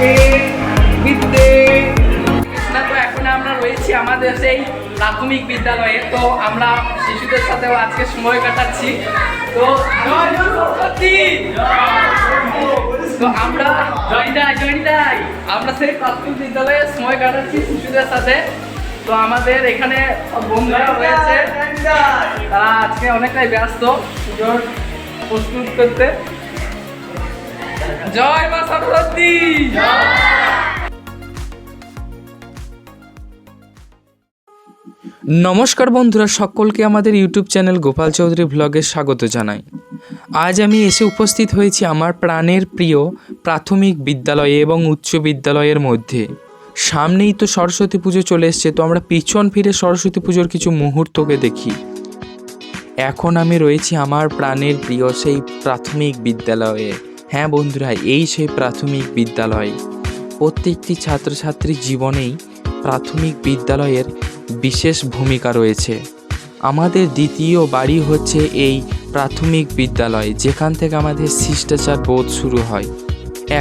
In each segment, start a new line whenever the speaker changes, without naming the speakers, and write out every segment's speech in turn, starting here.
আজকে বিদ্যে। তো এখন আমরা রয়েছি আমাদের সেই প্রাথমিক বিদ্যালয়ে। তো আমরা শিশুদের সাথেও আজকে সময় কাটাচ্ছি। তো তো আমরা জয়দাই জয়দাই আমরা সেই বিদ্যালয়ে সময় কাটাচ্ছি শিশুদের সাথে। তো আমাদের এখানে বন্ধুরা রয়েছে। তারা আজকে অনেকটাই ব্যস্ত পুজোর প্রস্তুত করতে। জয় মা সরস্বতী।
নমস্কার বন্ধুরা, সকলকে আমাদের ইউটিউব চ্যানেল গোপাল চৌধুরী ভ্লগে স্বাগত জানাই। আজ আমি এসে উপস্থিত হয়েছি আমার প্রাণের প্রিয় প্রাথমিক বিদ্যালয়ে এবং উচ্চ বিদ্যালয়ের মধ্যে। সামনেই তো সরস্বতী পুজো চলে এসছে, তো আমরা পিছন ফিরে সরস্বতী পুজোর কিছু মুহূর্তকে দেখি। এখন আমি রয়েছি আমার প্রাণের প্রিয় সেই প্রাথমিক বিদ্যালয়ে। হ্যাঁ বন্ধুরা, এই সেই প্রাথমিক বিদ্যালয়। প্রত্যেকটি ছাত্রছাত্রীর জীবনেই প্রাথমিক বিদ্যালয়ের বিশেষ ভূমিকা রয়েছে। আমাদের দ্বিতীয় বাড়ি হচ্ছে এই প্রাথমিক বিদ্যালয়, যেখান থেকে আমাদের শিষ্টাচার বোধ শুরু হয়।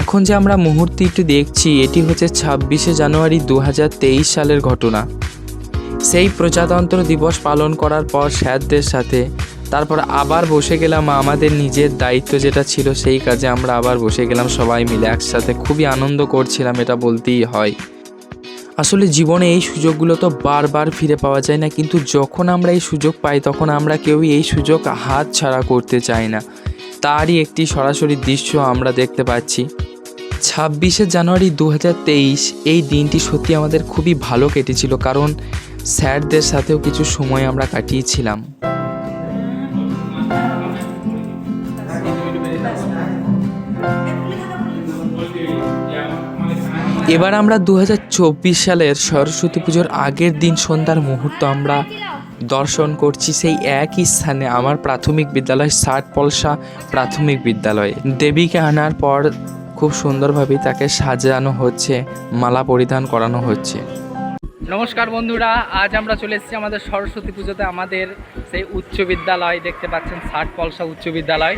এখন যে আমরা মুহূর্তটি দেখছি, এটি হচ্ছে ছাব্বিশে জানুয়ারি দু হাজার তেইশ সালের ঘটনা। সেই প্রজাতন্ত্র দিবস পালন করার পর স্যারদের সাথে তারপর আবার বসে গেলাম, আমাদের নিজের দায়িত্ব যেটা ছিল সেই কাজে আমরা আবার বসে গেলাম, সবাই মিলে একসাথে। খুবই আনন্দ করছিলাম, এটা বলতেই হয়। আসলে জীবনে এই সুযোগগুলো তো বারবার ফিরে পাওয়া যায় না, কিন্তু যখন আমরা এই সুযোগ পাই, তখন আমরা কেউই এই সুযোগ হাত ছাড়া করতে চাই না। তারই একটি সরাসরি দৃশ্য আমরা দেখতে পাচ্ছি। ছাব্বিশে জানুয়ারি দু হাজার তেইশ, এই দিনটি সত্যি আমাদের খুবই ভালো কেটেছিল, কারণ স্যারদের সাথেও কিছু সময় আমরা কাটিয়েছিলাম। এবার আমরা দু হাজার চব্বিশ সালের সরস্বতী পুজোর আগের দিন সন্ধ্যার মুহূর্ত আমরা দর্শন করছি সেই একই স্থানে আমার প্রাথমিক বিদ্যালয় ষাট পলসা প্রাথমিক বিদ্যালয়ে। দেবীকে আনার পর খুব সুন্দরভাবে তাকে সাজানো হচ্ছে, মালা পরিধান করানো হচ্ছে।
নমস্কার বন্ধুরা, আজ আমরা চলে এসেছি আমাদের সরস্বতী পুজোতে। আমাদের সেই উচ্চ বিদ্যালয়, দেখতে পাচ্ছেন ষাট পলসা উচ্চ বিদ্যালয়।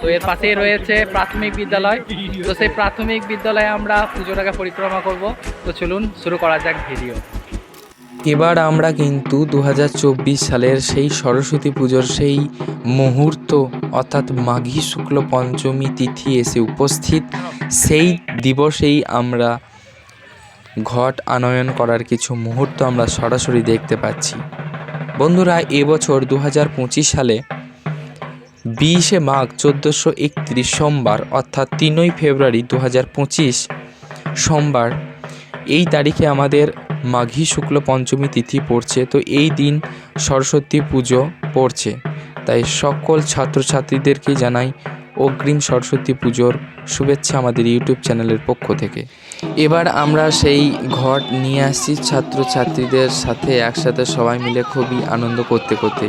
তো এর পাশেই রয়েছে প্রাথমিক বিদ্যালয়। তো সেই প্রাথমিক বিদ্যালয়ে আমরা পুজোটাকে পরিক্রমা করব। তো চলুন শুরু করা যাক ভিডিও।
এবার আমরা কিন্তু দু হাজার চব্বিশ সালের সেই সরস্বতী পুজোর সেই মুহূর্ত, অর্থাৎ মাঘী শুক্ল পঞ্চমী তিথি এসে উপস্থিত। সেই দিবসেই আমরা ঘট আনয়ন করার কিছু মুহূর্ত আমরা সরাসরি দেখতে পাচ্ছি। বন্ধুরা, এবছর দু হাজার পঁচিশ সালে বিশে মাঘ চোদ্দোশো একত্রিশ সোমবার, অর্থাৎ তিনই ফেব্রুয়ারি দু হাজার পঁচিশ সোমবার। এই তারিখে আমাদের মাঘী শুক্ল পঞ্চমী তিথি পড়ছে, তো এই দিন সরস্বতী পুজো পড়ছে। তাই সকল ছাত্রছাত্রীদেরকে জানাই অগ্রিম সরস্বতী পুজোর শুভেচ্ছা আমাদের ইউটিউব চ্যানেলের পক্ষ থেকে। এবার আমরা সেই ঘট নিয়ে আসছি, ছাত্রছাত্রীদের সাথে একসাথে সবাই মিলে খুবই আনন্দ করতে করতে।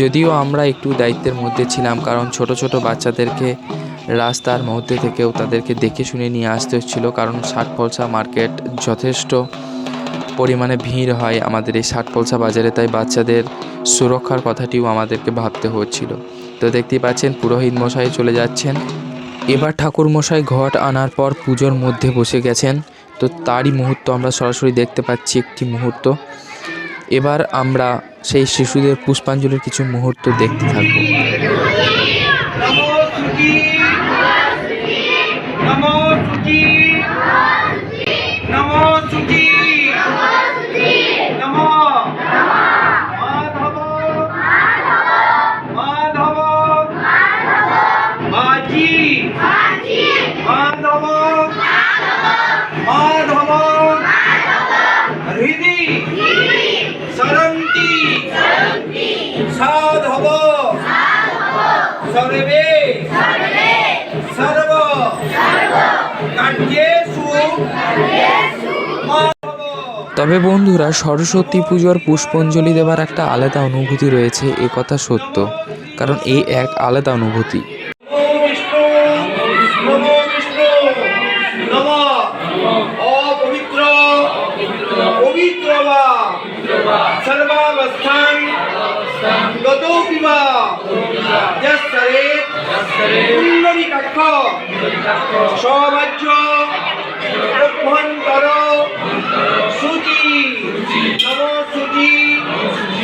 যদিও আমরা একটু দায়িত্বের মধ্যে ছিলাম, কারণ ছোট ছোট বাচ্চাদেরকে রাস্তার মধ্যে থেকেও তাদেরকে দেখে শুনে নিয়ে আসতে হচ্ছিল, কারণ ষাট পলসা মার্কেট যথেষ্ট পরিমাণে ভিড় হয় আমাদের এই ষাট পলসা বাজারে, তাই বাচ্চাদের সুরক্ষার কথাটিও আমাদেরকে ভাবতে হচ্ছিল। তো দেখতেই পাচ্ছেন পুরোহিত মশাই চলে যাচ্ছেন এবার ঠাকুর মশাই ঘট আনার পর পুজোর মধ্যে বসে গেছেন তো তারই মুহূর্ত আমরা সরাসরি দেখতে পাচ্ছি একটি মুহূর্ত এবার আমরা সেই শিশুদের পুষ্পাঞ্জলির কিছু মুহূর্ত দেখতে থাকব
সর্বে। সর্ব। কার্যেষু
তবে বন্ধুরা সরস্বতী পুজোর পুষ্পাঞ্জলি দেবার একটা আলাদা অনুভূতি রয়েছে এ কথা সত্য। কারণ এই এক আলাদা অনুভূতি।
পুণ্ডরীকাক্ষ সবাজ্য অভ্যন্তর সূচি নব সূচি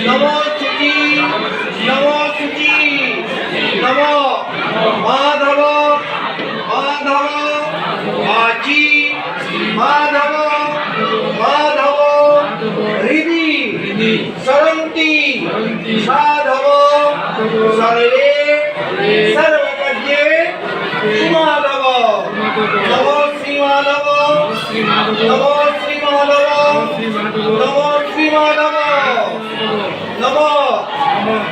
নব সূচি নব সূচি নব মাধব। মাধব। বাজি মাধব। মাধব। হৃদি সরন্তি। সাধব। সর্বে সর্ব নম শ্রীমাধব নম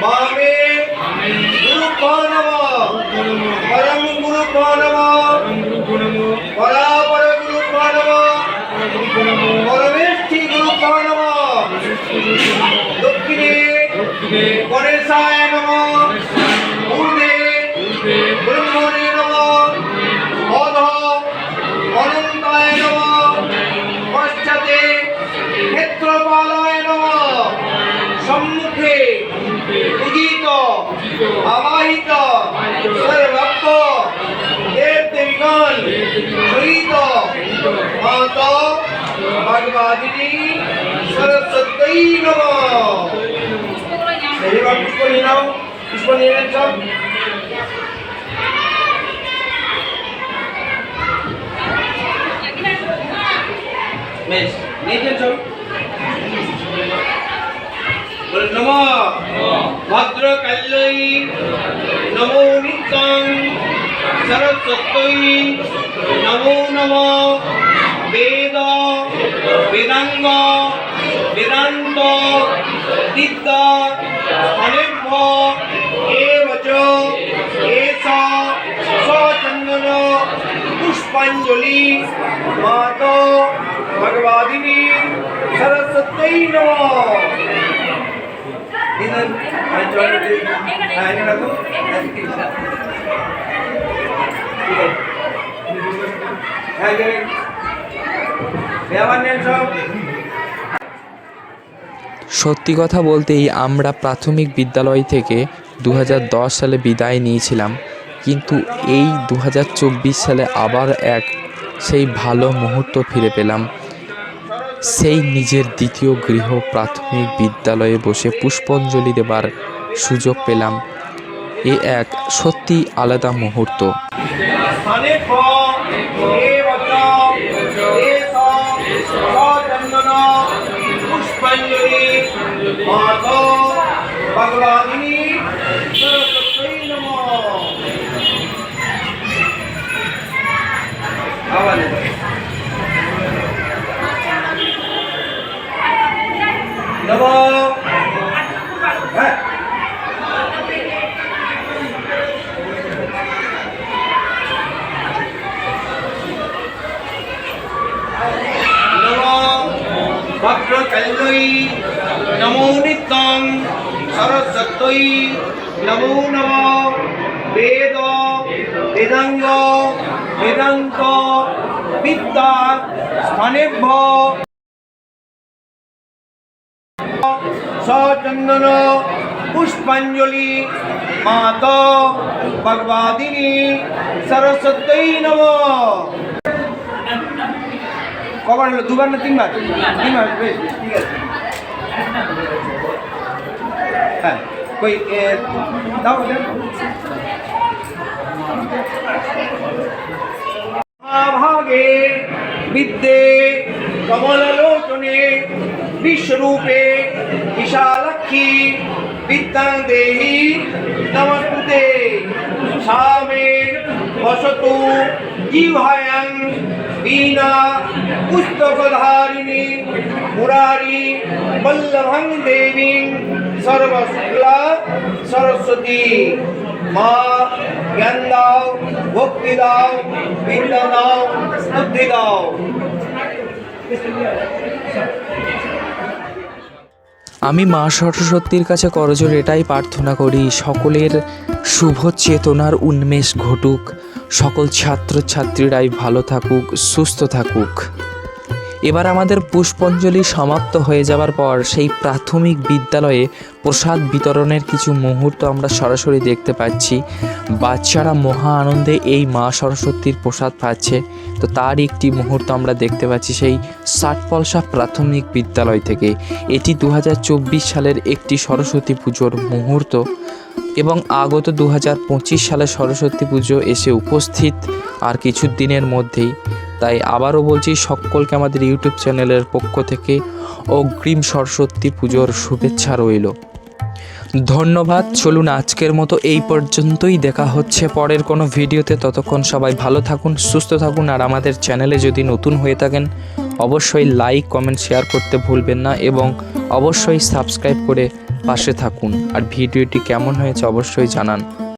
বামে গুরুভ্যো নম পরম গুরুভ্যো নম পরাপর গুরুভ্যো নম পরমেষ্ঠি গুরুভ্যো নম দক্ষিণে গণেশায় নম ভগবাদিনী সরস্বতী নম এবার পুষ্প নিয়ে নাও পুষ্প নিয়ে নেন সব বেশ নিয়েছেন সব বলে নম ভদ্র নমো নম বেদ বেদাঙ্গ বেদান্ত বিদ্যা সচন্দন পুষ্পাঞ্জলি মাত ভগবাদিনী সরস্বতী নম রাখো হ্যাঁ, ঠিক আছে। ঠিক আছে। হ্যাঁ এই যে- এই আবার নেন সব
সত্যি কথা বলতেই আমরা প্রাথমিক বিদ্যালয় থেকে দু হাজার দশ সালে বিদায় নিয়েছিলাম কিন্তু এই দুহাজার চব্বিশ সালে আবার এক সেই ভালো মুহূর্ত ফিরে পেলাম। সেই নিজের দ্বিতীয় গৃহ প্রাথমিক বিদ্যালয়ে বসে পুষ্পাঞ্জলি দেবার সুযোগ পেলাম। এ এক সত্যি আলাদা মুহূর্ত।
পুষ্পাঞ্জলি মাত ভগবাদিনী সরস্বতী নম আবার নেন। নম হ্যাঁ নম ভদ্রকাল্যই নমো নিত্যং সরস্বতী, নমো নম। বেদ, বেদাঙ্গ, বেদান্ত, বিদ্যা, স্থানেভ্য। সচন্দন, পুষ্পাঞ্জলি, মাত, ভগবাদিনী, সরস্বতী নম। কবার হলো? দুবার না তিনবার? তিনবার ঠিক আছে। হ্যাঁ কই দাও ভাগে বিদ্যে কমললোচনে বিশ্বরূপে বিশালাক্ষী বিদ্যাং দেহি নমস্তুতে। সামে বসতু জিহায়ং বীণা পুস্তকধারিণী মুরারি বল্লভং দেবীং সর্বশুক্লা সরস্বতী মা জ্ঞান দাও ভক্তি দাও বিদ্যা দাও বুদ্ধি দাও
আমি মা সরস্বতীর কাছে করজোর এটাই প্রার্থনা করি, সকলের শুভ চেতনার উন্মেষ ঘটুক। সকল ছাত্রছাত্রীরাই ভালো থাকুক, সুস্থ থাকুক। এবার আমাদের পুষ্পাঞ্জলি সমাপ্ত হয়ে যাওয়ার পর সেই প্রাথমিক বিদ্যালয়ে প্রসাদ বিতরণের কিছু মুহূর্ত আমরা সরাসরি দেখতে পাচ্ছি। বাচ্চারা মহা আনন্দে এই মা সরস্বতীর প্রসাদ পাচ্ছে। তো তার একটি মুহূর্ত আমরা দেখতে পাচ্ছি সেই ষাটপলসা প্রাথমিক বিদ্যালয় থেকে। এটি দু হাজার চব্বিশ সালের একটি সরস্বতী পুজোর মুহূর্ত। এবং আগত দু হাজার পঁচিশ সালে সরস্বতী পুজো এসে উপস্থিত আর কিছু দিনের মধ্যেই। তাই আবারও বলছি, সকলকে আমাদের ইউটিউব চ্যানেলের পক্ষ থেকে অগ্রিম সরস্বতী পুজোর শুভেচ্ছা রইল। ধন্যবাদ। চলুন আজকের মতো এই পর্যন্তই। দেখা হচ্ছে পরের কোনো ভিডিওতে। ততক্ষণ সবাই ভালো থাকুন, সুস্থ থাকুন। আর আমাদের চ্যানেলে যদি নতুন হয়ে থাকেন, অবশ্যই লাইক, কমেন্ট, শেয়ার করতে ভুলবেন না এবং অবশ্যই সাবস্ক্রাইব করে পাশে থাকুন। আর ভিডিওটি কেমন হয়েছে অবশ্যই জানান।